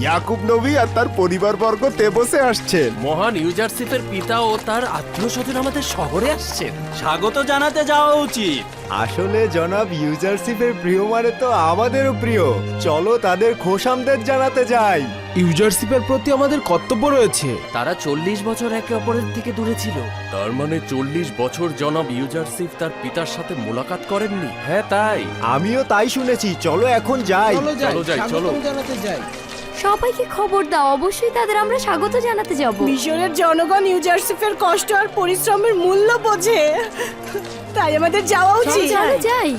ইয়াকুব নবী আর তার পরিবারবর্গ তেবসে আসছেন। মহান ইউজারশিপের পিতা ও তার আত্মীয় স্বজন আমাদের শহরে আসছেন। স্বাগত জানাতে যাওয়া উচিত। আসলে জনাব ইউজারশিপের প্রিয় মানে তো আমাদেরও প্রিয়। চলো তাদের খোশামদের জানাতে যাই। ইউজারশিপের প্রতি আমাদের কর্তব্য রয়েছে। তারা চল্লিশ বছর একে অপরের থেকে দূরে ছিল। তার মানে চল্লিশ বছর জনাব ইউজারশিপ তার পিতার সাথে মোলাকাত করেননি? হ্যাঁ তাই। আমিও তাই শুনেছি। চলো এখন যাই। চলো যাই চলো। জানাতে যাই। সবাইকে খবর দাও অবশ্যই তাদের আমরা স্বাগত জানাতে যাব। মিশরের জনগণ নিউ জার্সিফের কষ্ট আর পরিশ্রমের মূল্য বোঝে। তাই আমাদের যাওয়া উচিত। যাই।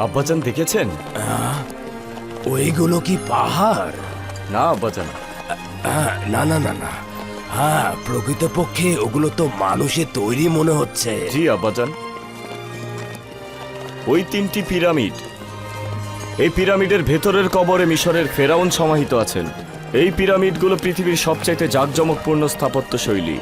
আব্বাজান দেখেছেন? ওইগুলো কি পাহাড়? না আব্বাজান। হ্যাঁ, না না না না। হ্যাঁ প্রকৃতপক্ষে ওগুলো তো মানুষের তৈরি মনে হচ্ছে। জি আব্বাজান। ওই তিনটি পিরামিড। এই পিরামিডের ভেতরের কবরে মিশরের ফেরাউন সমাহিত আছেন। এই পিরামিডগুলো পৃথিবীর সবচাইতে জাঁকজমকপূর্ণ স্থাপত্য শৈলী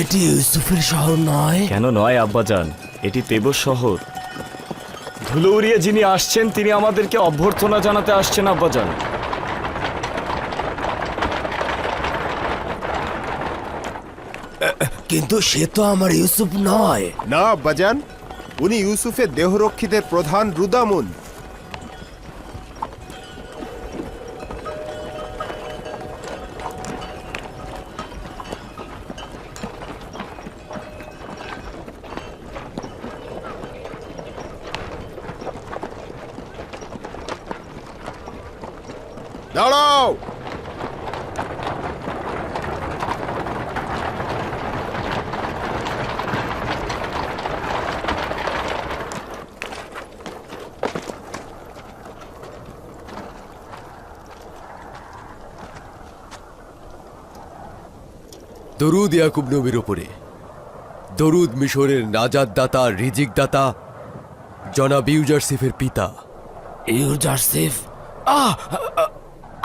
এটি ইউসুফের শহর নয়? কেন নয় আব্বাজান? এটি তেবস শহর। ধুলো উড়িয়ে যিনি আসছেন তিনি আমাদেরকে অভ্যর্থনা জানাতে আসছেন আব্বাজান। কিন্তু সে তো আমার ইউসুফ নয়। না আব্বাজান। উনি ইউসুফের দেহরক্ষীদের প্রধান রুদামুন। দাঁড়াও। দরুদ ইয়াকুব নবীর ওপরে দরুদ মিশরের নাজাদ দাতা রিজিক দাতা জনাব ইউজারসিফের পিতা। ইউজারশিফ আহ আহ,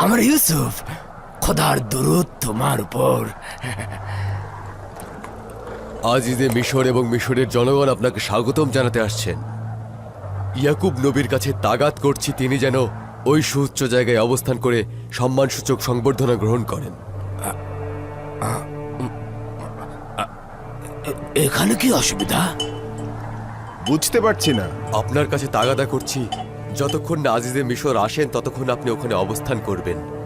আমার ইউসুফ খোদার দরুদ তোমার উপর। আজিজে মিশর এবং মিশরের জনগণ আপনাকে স্বাগতম জানাতে আসছেন। ইয়াকুব নবীর কাছে তাগাত করছি তিনি যেন ওই সুউচ্চ জায়গায় অবস্থান করে সম্মানসূচক সংবর্ধনা গ্রহণ করেন। এখানে কি অসুবিধা? বুঝতে পারছি না। আপনার কাছে তাগাদা করছি যতক্ষণ না আজিজে মিশর আসেন ততক্ষণ আপনি ওখানে অবস্থান করবেন।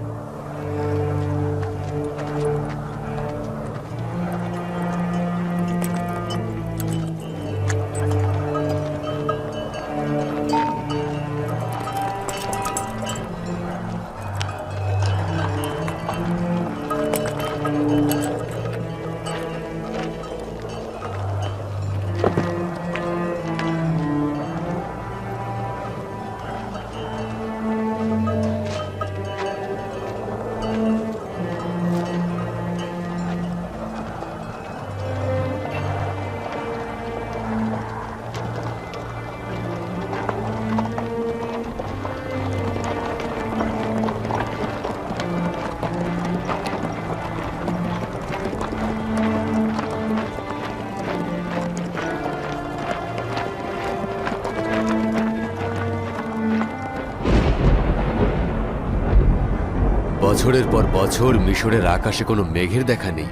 বছরের পর বছর মিশরের আকাশে কোনো মেঘের দেখা নেই।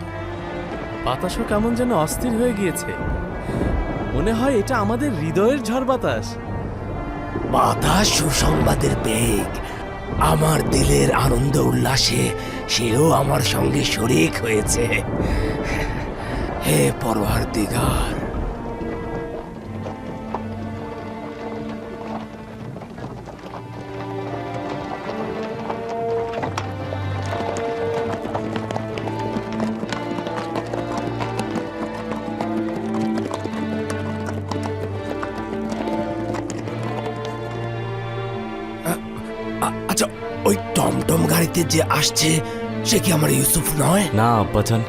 বাতাসও কেমন যেন অস্থির হয়ে গিয়েছে। মনে হয় এটা আমাদের হৃদয়ের ঝড় বাতাস। বাতাস সুসংবাদের বেগ। আমার দিলের আনন্দ উল্লাসে সেও আমার সঙ্গে শরিক হয়েছে। হে পরওয়ার দিগার ওই টমটম গাড়িতে যে আসছে সে কি আমার ইউসুফ নয়? না আব্বাজান।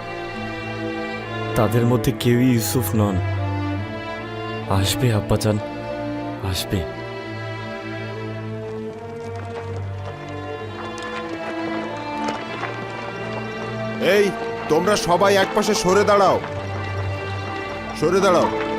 তাদের মধ্যে কেউই ইউসুফ নন। আসবে আব্বাজান আসবে। এই তোমরা সবাই একপাশে সরে দাঁড়াও। সরে দাঁড়াও।